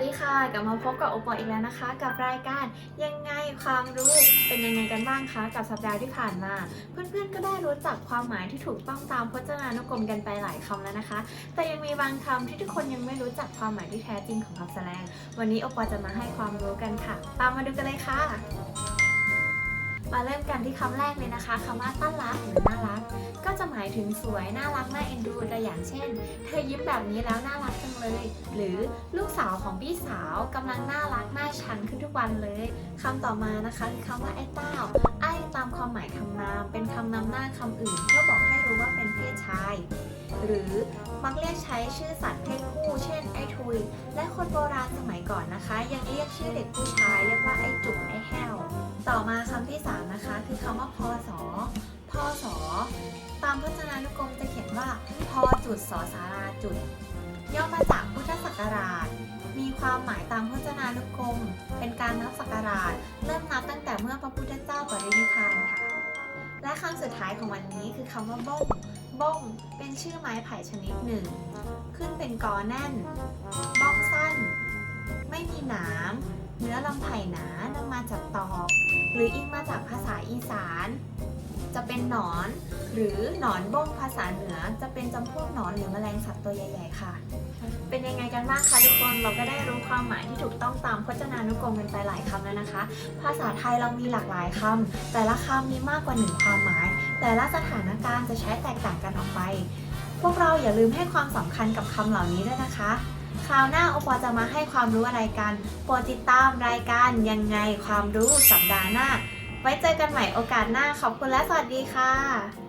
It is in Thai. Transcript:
วัสดีค่ะ กลับมาพบกับโอปออีกแล้วนะคะ กับรายการยังไงความรู้เป็นยังไงกันบ้างคะ กับสัปดาห์ที่ผ่านมา เพื่อนๆก็ได้รู้จักความหมายที่ถูกต้องตามพจนานุกรมกันไปหลายคำแล้วนะคะ แต่ยังมีบางคำที่ทุกคนยังไม่รู้จักความหมายที่แท้จริงของคำแสดง วันนี้โอปอจะมาให้ความรู้กันค่ะ ตามมาดูกันเลยค่ะ มาเริ่มกันที่คำแรกเลยนะคะคำว่าต้อนรักหรือน่ารัก ก็จะหมายถึงสวยน่ารักน่าเอ็นดู อย่างเช่น เธอยิ้มแบบนี้แล้วน่ารักจังเลย หรือลูกสาวของพี่สาวกำลังน่ารักน่าชังขึ้นทุกวันเลยคำต่อมานะคะคือคำว่าไอ้เต้าไอ้ตามความหมายคำนามเป็นคำนำหน้าคำอื่น เพื่อบอกให้รู้ว่าเป็นเพศชาย หรือมักเรียกใช้ชื่อสัตว์เพศผู้ เช่น ไอ้ทุย และคนโบราณสมัยก่อนนะคะ ยังเรียกชื่อเด็กผู้ชาย เรียกว่าไอ้จุกไอ้แห้วต่อมาคำที่สามนะคะ คือคำว่าพศพศ จุดสอสาราจุด ย่อมาจากพุทธศักราช มีความหมายตามพจนานุกรม เป็นการนับศักราช เริ่มนับตั้งแต่เมื่อพระพุทธเจ้าปรินิพพานค่ะ และคำสุดท้ายของวันนี้คือคำว่าบ้งบ้งเป็นชื่อไม้ไผ่ชนิดหนึ่ง ขึ้นเป็นกอแน่น บ้องสั้น ไม่มีหนามเนื้อลำไผ่หนานำมาจากตอก หรืออิงมาจากภาษาอีสาน จะเป็นหนอน หรือหนอนบ้งภาษาเหนือ จะเป็นจำพวกหนอนหรือแมลงสัตว์ตัวใหญ่ๆค่ะ เป็นยังไงกันบ้างคะทุกคนเราก็ได้รู้ความหมายที่ถูกต้องตามพจนานุกรมกันไปหลายคำแล้วนะคะ ภาษาไทยเรามีหลากหลายคำแต่ละคำมีมากกว่าหนึ่งความหมาย แต่ละสถานการณ์จะใช้แตกต่างกันออกไป พวกเราอย่าลืมให้ความสำคัญกับคำเหล่านี้ด้วยนะคะคราวหน้าโอปอจะมาให้ความรู้อะไรกัน โปรดติดตามรายการยังไงความรู้สัปดาห์หน้า ว้เจอกันใหม่โอกาสหน้าขอบคุณและสวัสดีค่ะ